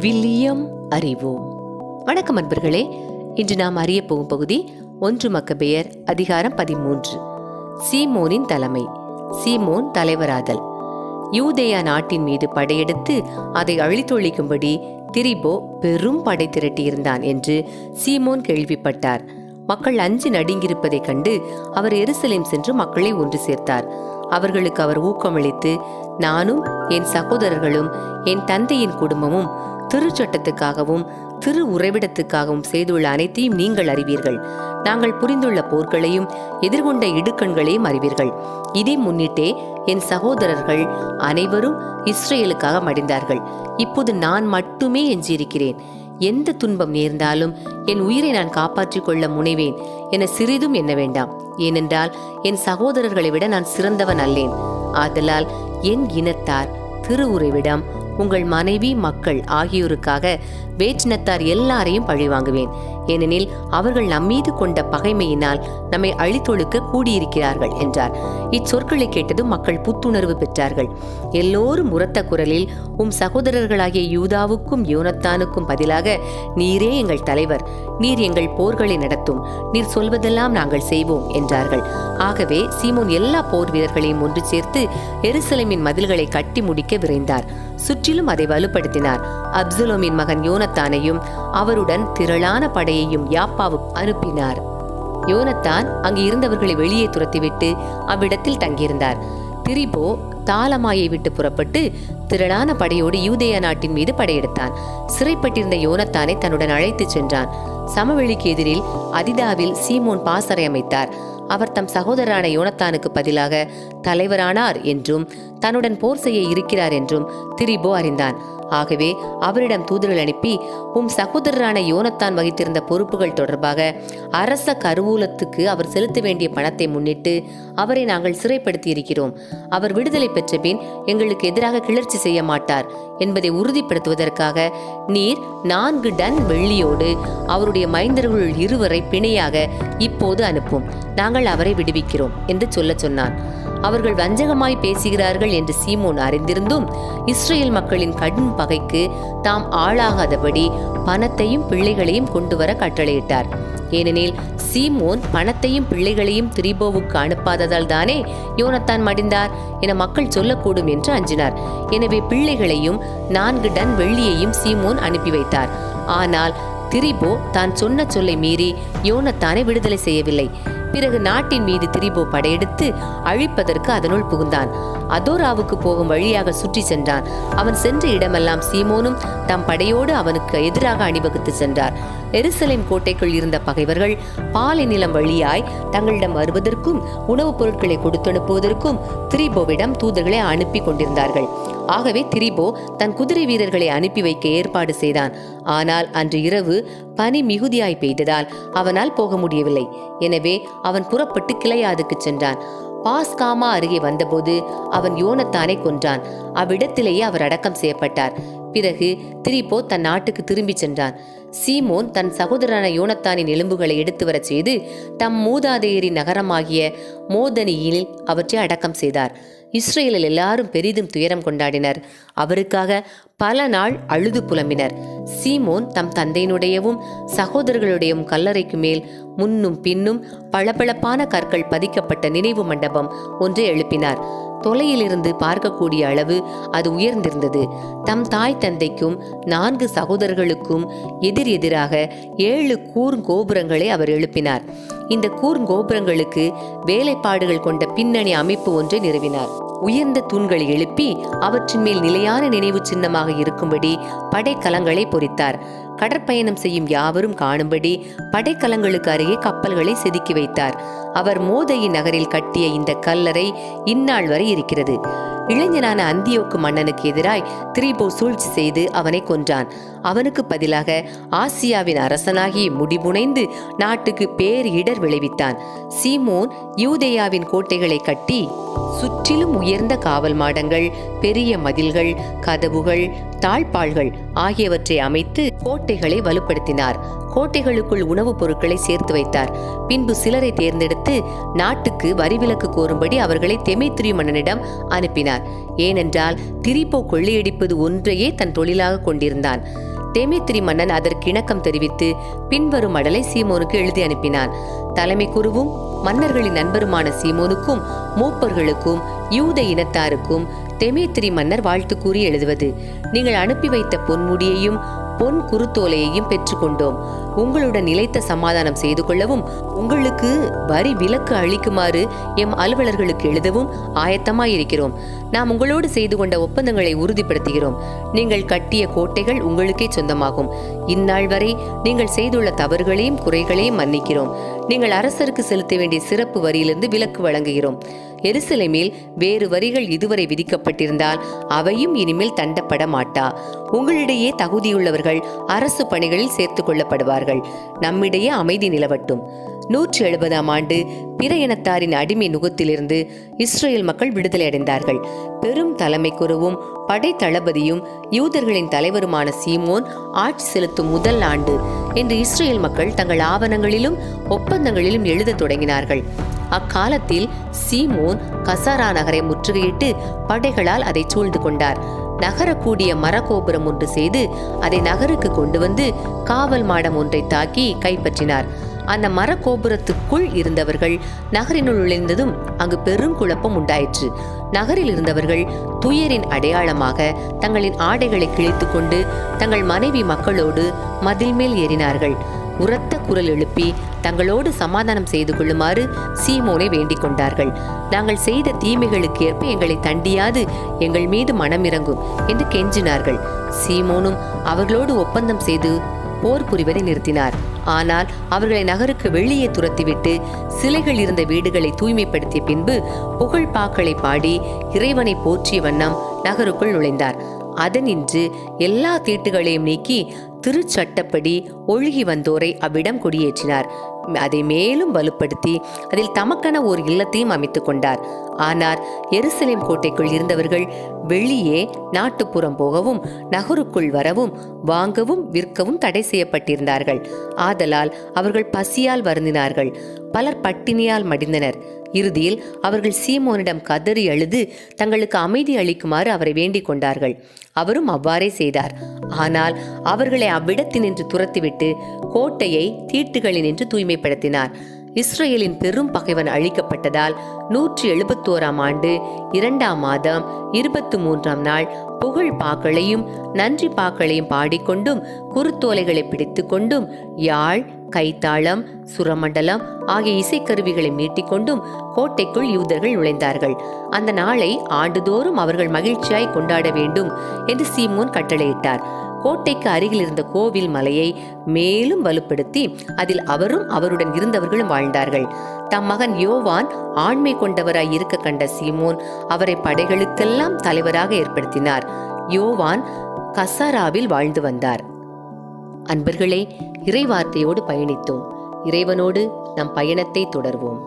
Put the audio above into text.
William அறிவோம். வணக்கம் அன்பர்களே இன்று நாம் அறிய போகும் பகுதி ஒன்று மக்கபெயர் அதிகாரம் பதிமூன்று. சீமோனின் தலைமை சீமோன் தலைவராதல். யூதேயா நாட்டின் மீது படையெடுத்து அதை அழித்தொழிக்கும்படி திரிபோ பெரும் படை திரட்டியிருந்தான் என்று சீமோன் கேள்விப்பட்டார். மக்கள் அஞ்சு நடுங்கியிருப்பதைக் கண்டு அவர் எருசலேம் சென்று மக்களை ஒன்று சேர்த்தார். அவர்களுக்கு அவர் ஊக்கமளித்து நானும் என் சகோதரர்களும் என் தந்தையின் குடும்பமும் திருச்சட்டத்துக்காகவும் திரு உறைவிடத்துக்காகவும் செய்துள்ள அனைத்தையும் நீங்கள் அறிவீர்கள். நாங்கள் புரிந்துள்ள போர்களையும் எதிர்கொண்ட இடுக்கண்களையும் அறிவீர்கள். இதை முன்னிட்டே என் சகோதரர்கள் அனைவரும் இஸ்ரேலுக்காக மடிந்தார்கள். இப்போது நான் மட்டுமே எஞ்சியிருக்கிறேன். எந்த துன்பம் நேர்ந்தாலும் என் உயிரை நான் காப்பாற்றிக் கொள்ள முனைவேன் என சிறிதும் எண்ண வேண்டாம். ஏனென்றால் என் சகோதரர்களை விட நான் சிறந்தவன் அல்லேன். ஆதலால் என் இனத்தார் திரு உறைவிடம் உங்கள் மனைவி மக்கள் ஆகியோருக்காக வேற்றினத்தார் எல்லாரையும் பழிவாங்குவேன். ஏனெனில் அவர்கள் நம்மீது கொண்ட பகைமையினால் நம்மை அழித்தொழுக்க கூடியிருக்கிறார்கள் என்றார். இச்சொற்களை கேட்டதும் மக்கள் புத்துணர்வு பெற்றார்கள். எல்லோரும் உரத்த குரலில் உம் சகோதரர்களாகிய யூதாவுக்கும் யோனத்தானுக்கும் பதிலாக நீரே எங்கள் தலைவர். நீர் எங்கள் போர்களை நடத்தும். நீர் சொல்வதெல்லாம் நாங்கள் செய்வோம் என்றார்கள். ஆகவே சீமோன் எல்லா போர் வீரர்களையும் ஒன்று சேர்த்து எருசலேமின் மதில்களை கட்டி முடிக்க விரைந்தார். சுற்றி முற்றிலும் அதை வலுப்படுத்தினார். அப்சுலோமின் மகன் யோனத்தானையும் அவருடன் திரளான படையையும் யாப்பாவுக்கு அனுப்பினார். யோனத்தான் அங்கு இருந்தவர்களை வெளியே துரத்திவிட்டு அவ்விடத்தில் தங்கியிருந்தார். திரிபோ தாளமாயை விட்டு புறப்பட்டு திரளான படையோடு யூதேய நாட்டின் மீது படையெடுத்தான். சிறைப்பட்டிருந்த யோனத்தானை தன்னுடன் அழைத்துச் சென்றான். சமவெளிக்கு எதிரில் அதிதாவில் சீமோன் பாசறை அமைத்தார். அவர் தம் சகோதரரான யோனத்தானுக்கு பதிலாக தலைவரானார் என்றும் தன்னுடன் போர் செய்ய இருக்கிறார் என்றும் திரிபோ அறிந்தான். ஆகவே அவரிடம் தூதர்கள் அனுப்பி உம் சகோதரரான யோனத்தான் வகித்திருந்த பொறுப்புகள் தொடர்பாக அரச கருவூலத்துக்கு அவர் செலுத்த வேண்டிய பணத்தை முன்னிட்டு அவரை நாங்கள் சிறைப்படுத்தி இருக்கிறோம் அவர் விடுதலை பெற்ற பின் எங்களுக்கு எதிராக கிளர்ச்சி செய்ய மாட்டார் என்பதை உறுதிப்படுத்துவதற்காக நீர் நான்கு டன் வெள்ளியோடு அவருடைய மைந்தர்களுள் இருவரை பிணையாக இப்போது அனுப்பும். நாங்கள் அவரை விடுவிக்கிறோம் என்று சொல்லச் சொன்னான். அவர்கள் வஞ்சகமாய் பேசுகிறார்கள் என்று சீமோன் அறிந்திருந்தும் இஸ்ரேல் மக்களின் கடும் பகைக்கு தாம் ஆளாகாதபடி பணத்தையும் பிள்ளைகளையும் கொண்டு வர கட்டளையிட்டார். ஏனெனில் சீமோன் பணத்தையும் பிள்ளைகளையும் திரிபோவுக்கு அனுப்பாததால் தானே யோனத்தான் மடிந்தார் என மக்கள் சொல்லக்கூடும் என்று அஞ்சினார். எனவே பிள்ளைகளையும் நான்கு டன் வெள்ளியையும் சீமோன் அனுப்பி வைத்தார். ஆனால் திரிபோ தான் சொன்ன சொல்லை மீறி யோனத்தானை விடுதலை செய்யவில்லை. பிறகு நாட்டின் மீது திரிபோ படையெடுத்து அழிப்பதற்கு அதனுள் புகுந்தான். அதோராவுக்கு போகும் வழியாக சுற்றி சென்றான். அவன் சென்ற இடமெல்லாம் சீமோனும் தம் படையோடு அவனுக்கு எதிராக அணிவகுத்து சென்றார். எருசலேம் கோட்டைக்குள் இருந்த பகைவர்கள் பாலை நிலம் வழியாய் தங்களிடம் வருவதற்கும் உணவுப் பொருட்களை கொடுத்தனுப்புவதற்கும் திரிபோவிடம் தூதர்களை அனுப்பி கொண்டிருந்தார்கள். ஆகவே திரிபோ தன் குதிரை வீரர்களை அனுப்பி வைக்க ஏற்பாடு செய்தான். ஆனால் அன்று இரவு பனி மிகுதியாய் பெய்ததால் அவனால் போக முடியவில்லை. எனவே அவன் புறப்பட்டு கிளையாதுக்கு சென்றான். பாஸ்காமா அருகே வந்தபோது அவன் யோனத்தானை கொன்றான். அவ்விடத்திலேயே அவர் அடக்கம் செய்யப்பட்டார். பிறகு திரிபோ தன் நாட்டுக்கு திரும்பிச் சென்றான். சீமோன் தன் சகோதரனான யோனத்தானின் எலும்புகளை எடுத்து வரச் செய்து தம் மூதாதையரின் நகரமாகிய மோதனியில் அவற்றை அடக்கம் செய்தார். இஸ்ரேலில் எல்லாரும் பெரிதும் துயரம் கொண்டாடினர். அவருக்காக பல நாள் அழுது புலம்பினர். சீமோன் தம் தந்தையினுடையவும் சகோதரர்களுடையவும் கல்லறைக்கு மேல் முன்னும் பின்னும் பளபளப்பான கற்கள் பதிக்கப்பட்ட நினைவு மண்டபம் ஒன்றை எழுப்பினார். தொலையிலிருந்து பார்க்கக்கூடிய அளவு அது உயர்ந்திருந்தது. தம் தாய் தந்தைக்கும் நான்கு சகோதரர்களுக்கும் எதிர் எதிராக ஏழு கூர்ங்கோபுரங்களை அவர் எழுப்பினார். இந்த கூர்ங்கோபுரங்களுக்கு வேலைப்பாடுகள் கொண்ட பின்னணி அமைப்பு ஒன்றை நிறுவினார். உயர்ந்த தூண்களை எழுப்பி அவற்றின் மேல் நிலையான நினைவு சின்னமாக இருக்கும்படி படைக்கலங்களை பொறித்தார். கடற்பயணம் செய்யும் யாவரும் காணும்படி படைக்கலங்களுக்கு அருகே கப்பல்களை செதுக்கி வைத்தார். அவர் மோதையின் நகரில் கட்டிய இந்த கல்லறை இந்நாள் வரை இருக்கிறது. இளைஞனான அந்தியோக்கு மன்னனுக்கு எதிராய் திரிபோ சூழ்ச்சி செய்து அவனை கொன்றான். அவனுக்கு பதிலாக ஆசியாவின் அரசனாகி முடிபுனைந்து நாட்டுக்கு பேர் இடர் விளைவித்தான். சீமோன் யூதேயாவின் கோட்டைகளை கட்டி சுற்றிலும் உயர்ந்த காவல் மாடங்கள் பெரிய மதில்கள் கதவுகள் தாழ்பாள்கள் ஆகியவற்றை அமைத்து கோட்டைகளை வலுப்படுத்தினார். கோட்டைகளுக்குள் உணவுப் பொருட்களை சேர்த்து வைத்தார். பின்பு சிலரை தேர்ந்தெடுத்து நாட்டுக்கு வரிவிலக்கு கோரும்படி அவர்களை தெமைத்திரி மன்னனிடம் அனுப்பினார். ஏனென்றால் திரிப்போ கொள்ளையடிப்பது ஒன்றையே தன் தொழிலாக கொண்டிருந்தான். தேமேத்திரி மன்னன் அதற்கு இணக்கம் தெரிவித்து பின்வரும் மடலை சீமோனுக்கு எழுதி அனுப்பினான். தலைமை குருவும் மன்னர்களின் நண்பருமான சீமோனுக்கும் மூப்பர்களுக்கும் யூத இனத்தாருக்கும் தெமேத்திரி மன்னர் வாழ்த்து கூறி எழுதுவது நீங்கள் அனுப்பி வைத்த பொன்முடியையும் பொன் குருத்தோலையையும் பெற்றுக்கொண்டோம். உங்களுடன் நிலைத்த சமாதானம் செய்து கொள்ளவும் உங்களுக்கு வரி விலக்கு அளிக்குமாறு எம் அலுவலர்களுக்கு எழுதவும் ஆயத்தமாயிருக்கிறோம். நாம் உங்களோடு செய்து கொண்ட ஒப்பந்தங்களை உறுதிப்படுத்துகிறோம். நீங்கள் கட்டிய கோட்டைகள் உங்களுக்கே சொந்தமாகும். இந்நாள் வரை நீங்கள் செய்துள்ள தவறுகளையும் குறைகளையும் மன்னிக்கிறோம். நீங்கள் அரசருக்கு செலுத்த வேண்டிய சிறப்பு வரியிலிருந்து விலக்கு வழங்குகிறோம். எருசலேமில் வேறு வரிகள் இதுவரை விதிக்கப்பட்டிருந்தால் அவையும் இனிமேல் தண்டப்பட மாட்டா உங்களிடையே தகுதியுள்ளவர்கள் அரசு பணிகளில் சேர்த்து கொள்ளப்படுவார்கள். நம்மிடையே அமைதி நிலவட்டும். நூற்றி எழுபதாம் ஆண்டு பிற இனத்தாரின் அடிமை நுகத்திலிருந்து இஸ்ரேல் மக்கள் விடுதலை அடைந்தார்கள். பெரும் தலைமை குருவும் படை தளபதியும் யூதர்களின் தலைவருமான சீமோன் ஆட்சி செலுத்தும் முதல் ஆண்டு என்று இஸ்ரேல் மக்கள் தங்கள் ஆவணங்களிலும் ஒப்பந்தங்களிலும் எழுதத் தொடங்கினார்கள். அக்காலத்தில் சீமோன் கசாரா நகரை முற்றுகையிட்டு படைகளால் அதை சூழ்ந்து கொண்டார். நகரக்கூடிய மரகோபுரம் ஒன்று செய்து அதை நகருக்கு கொண்டு வந்து காவல் மாடம் ஒன்றை தாக்கி கைப்பற்றினார். அந்த மரகோபுரத்துக்குள் இருந்தவர்கள் நகரினுள் நுழைந்ததும் அங்கு பெரும் குழப்பம் உண்டாயிற்று. நகரில் இருந்தவர்கள் துயரின் அடையாளமாக தங்களின் ஆடைகளை கிழித்து கொண்டு தங்கள் மனைவி மக்களோடு மதில் மேல் ஏறினார்கள். உரத்த குரல் எழுப்பி தங்களோடு சமாதானம் செய்து கொள்ளுமாறு சீமோனை வேண்டிக் கொண்டார்கள். நாங்கள் செய்த தீமைகளுக்கு ஏற்ப எங்களை தண்டியாது எங்கள் மீது மனம் இறங்கும் என்று கெஞ்சினார்கள். சீமோனும் அவர்களோடு ஒப்பந்தம் செய்து போர் புரிவதை நிறுத்தினார். ஆனால் அவர்களை நகருக்கு வெளியே துரத்திவிட்டு சிலைகள் இருந்த வீடுகளை தூய்மைப்படுத்திய பின்பு புகழ் பாக்களை பாடி இறைவனை போற்றிய வண்ணம் நகருக்குள் நுழைந்தார். அதனின்று எல்லா தீட்டுகளையும் நீக்கி திருச்சட்டப்படி ஒழுகி வந்தோரை அவ்விடம் குடியேற்றினார். அதை மேலும் வலுப்படுத்தி அதில் தமக்கென ஓர் இல்லத்தையும் அமைத்துக் கொண்டார். ஆனால் எருசலேம் கோட்டைக்குள் இருந்தவர்கள் வெளியே நாட்டுப்புறம் போகவும் நகருக்குள் வரவும் வாங்கவும் விற்கவும் தடை செய்யப்பட்டிருந்தார்கள். ஆதலால் அவர்கள் பசியால் வருந்தினார்கள். பலர் பட்டினியால் மடிந்தனர். இறுதியில் அவர்கள் சீமோனிடம் கதறி அழுது தங்களுக்கு அமைதி அளிக்குமாறு அவரை வேண்டிக் கொண்டார்கள். அவரும் அவ்வாறே செய்தார். ஆனால் அவர்களை அவ்விடத்தினின்று துரத்திவிட்டு கோட்டையை தீட்டுகளினின்று தூய்மைப்படுத்தினார். இஸ்ரேலின் பெரும் பகைவன் அழிக்கப்பட்டதால் நூற்றி எழுபத்தோராம் ஆண்டு இரண்டாம் மாதம் இருபத்தி மூன்றாம் நாள் புகழ் பாக்களையும் நன்றி பாக்களையும் பாடிக்கொண்டும் குறுத்தோலைகளை பிடித்து கொண்டும் யாழ் கைத்தாளம் சுரமண்டலம் ஆகிய இசைக்கருவிகளை மீட்டிக்கொண்டும் கோட்டைக்குள் யூதர்கள் நுழைந்தார்கள். அந்த நாளை ஆண்டுதோறும் அவர்கள் மகிழ்ச்சியாய் கொண்டாட வேண்டும் என்று சீமோன் கட்டளையிட்டார். கோட்டைக்கு அருகில் இருந்த கோவில் மலையை மேலும் வலுப்படுத்தி அதில் அவரும் அவருடன் இருந்தவர்களும் வாழ்ந்தார்கள். தம் மகன் யோவான் ஆண்மை கொண்டவராய் இருக்க கண்ட சீமோன் அவரை படைகளுக்கெல்லாம் தலைவராக ஏற்படுத்தினார். யோவான் கசாராவில் வாழ்ந்து வந்தார். அன்பர்களே இறைவார்த்தையோடு பயணித்தோம். இறைவனோடு நம் பயணத்தை தொடர்வோம்.